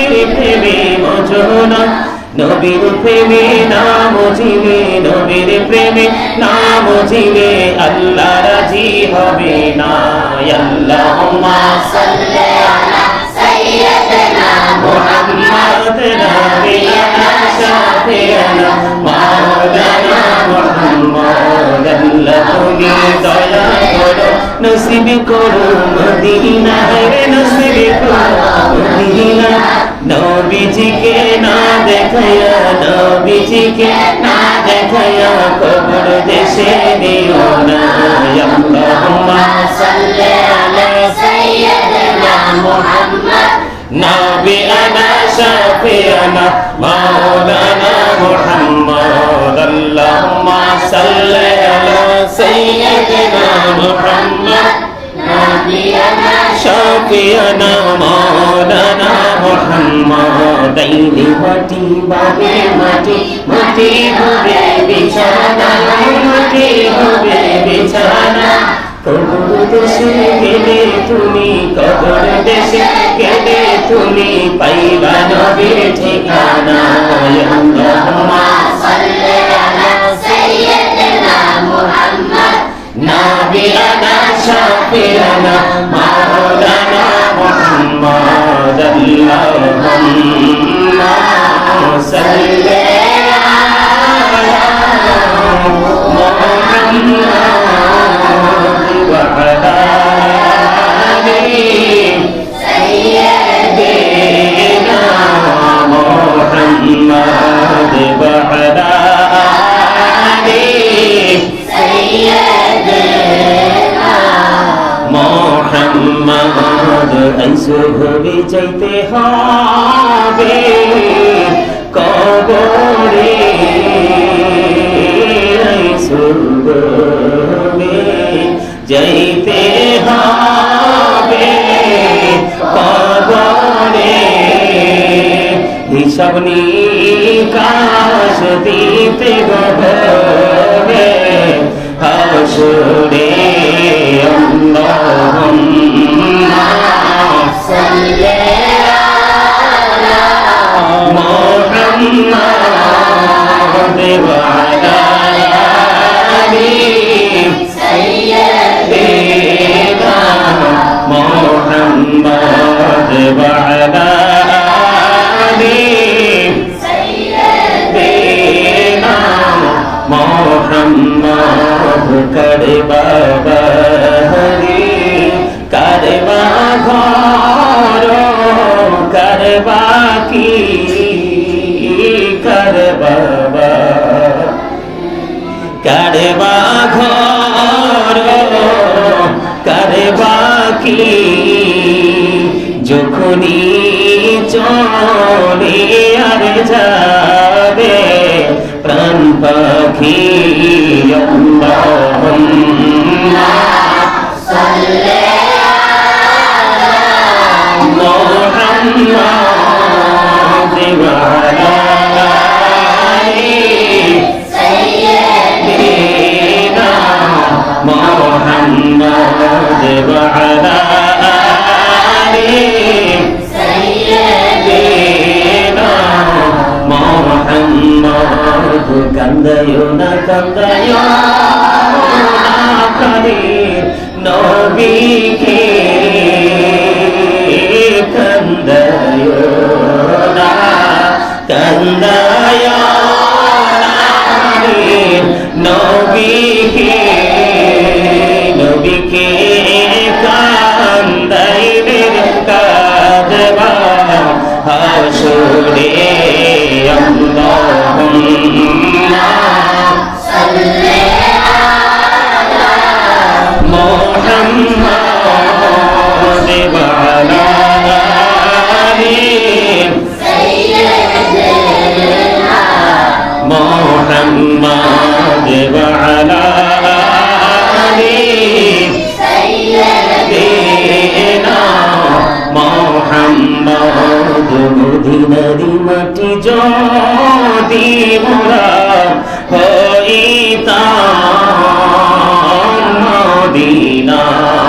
নবীর প্রেমে মজনা নবীর প্রেমে নাম জিলে নবীর প্রেমে নাম জিলে আল্লাহ রাজি হবে না আল্লাহুম্মা সাল্লি আলা সাইয়্যিদিনা মুহাম্মদ নবিয়ানা শাফিয়ানা মাওলানা মুহাম্মদ আল্লাহ তুমি দয়া করো নসিব করো মদিনায় নসিব করো মদিনা নবীজিকে না দেখায়া নবীজিকে না দেখায়া কবর দেশে নিও না। আল্লাহুম্মা সাল্লি আলা সাইয়্যিদিনা মুহাম্মদ। নবী আনা শাফিয়ানা, মাওলানা মুহাম্মদ। আল্লাহুম্মা সাল্লি আলা সাইয়্যিদিনা محمد نبينا شفيعنا مولانا محمد دين মাটি বাবে মাটি মাটি হবে বিছানা মাটি হবে বিছানা কবর দেশে গেলে তুমি কবর দেশে গেলে তুমি পাইবা নবীর شفيعنا مولانا محمد اللهم صل على محمد আইসো ভবে যাইতে যাবে প্রাণ পাখি নবীকে মদিনারি মাটি যদি মোরা হইতাম মদিনারি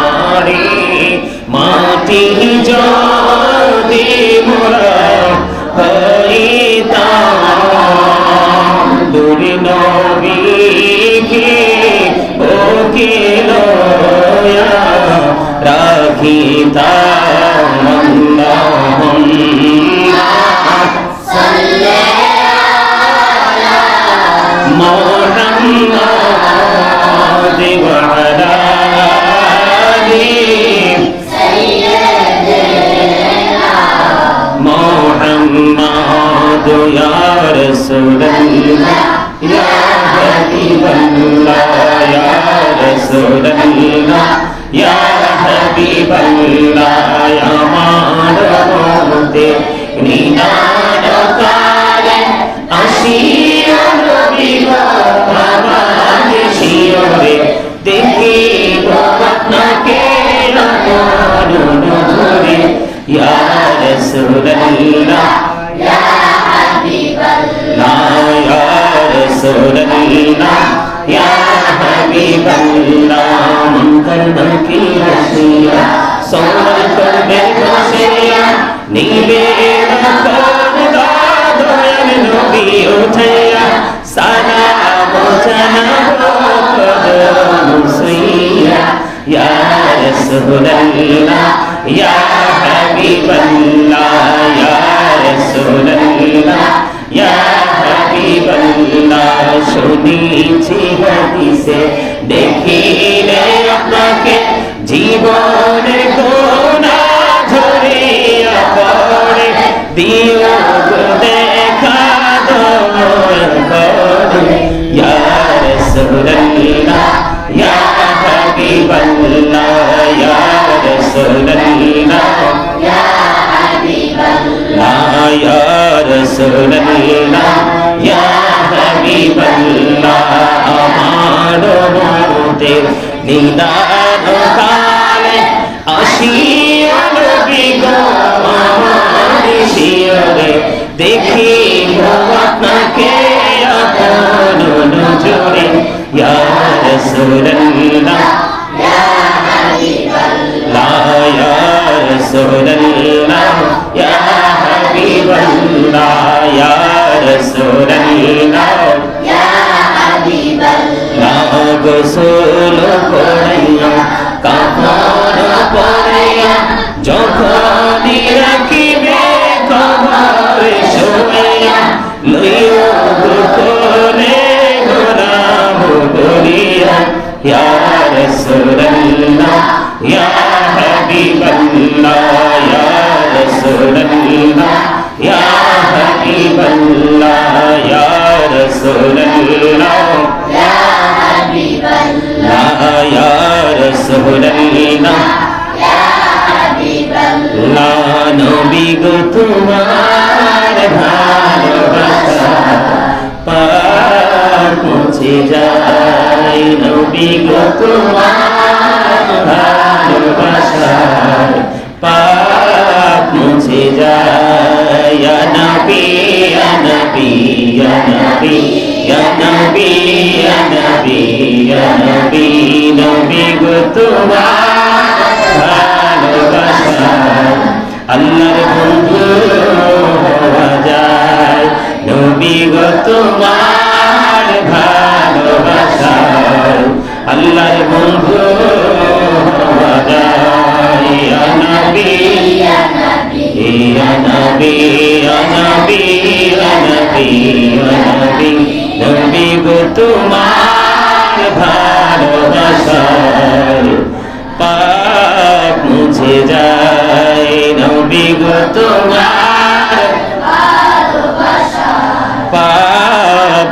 রাসূলুল্লাহ ইয়া হাবিবাল্লাহ আমার মতে নিদান কালে আসিও নবী গো আমার শিওরে দেখিব আপনাকে আমার নজরে ইয়া রাসূলুল্লাহ يا حبيب الله لا कर की रसिया सोनल कर दे रसिया नीले रंग का दुनिया में नबी उठैया सारा बोझन हो कर मुसैया या रसूल अल्लाह या हबीब अल्लाह या रसूल अल्लाह या শুনেছি হাদিসে দেখিলে আপনাকে জীবনের কোনা ঝরিয়া পড়ে দিও নবীর নিদান কালে আসিয়া নবী গো শিয়রে দেখি আপনাকে আপন নজরে ইয়া রাসূলুল্লাহ। ইয়া হাবিবাল্লাহ ইয়া রাসূলুল্লাহ। ইয়া হাবিবাল্লাহ। ইয়া রাসূলুল্লাহ। গোসল করিয়া কাপড় পরাইয়া যখন পার মুছে যায় নবী গো তোমার ভালোবাসা পাপ মুছে যায়। নবী নবী নবী নবী নবী নবী নবী গো তোমার ভালোবাসা আল্লাহর বন্ধু হওয়া যায়। নবী গো তোমার আল্লাহর মুছে যায়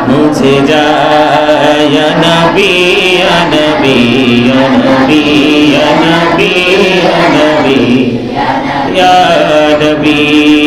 মুছে যায় নবী নবী নবী নবী নবী। নবী।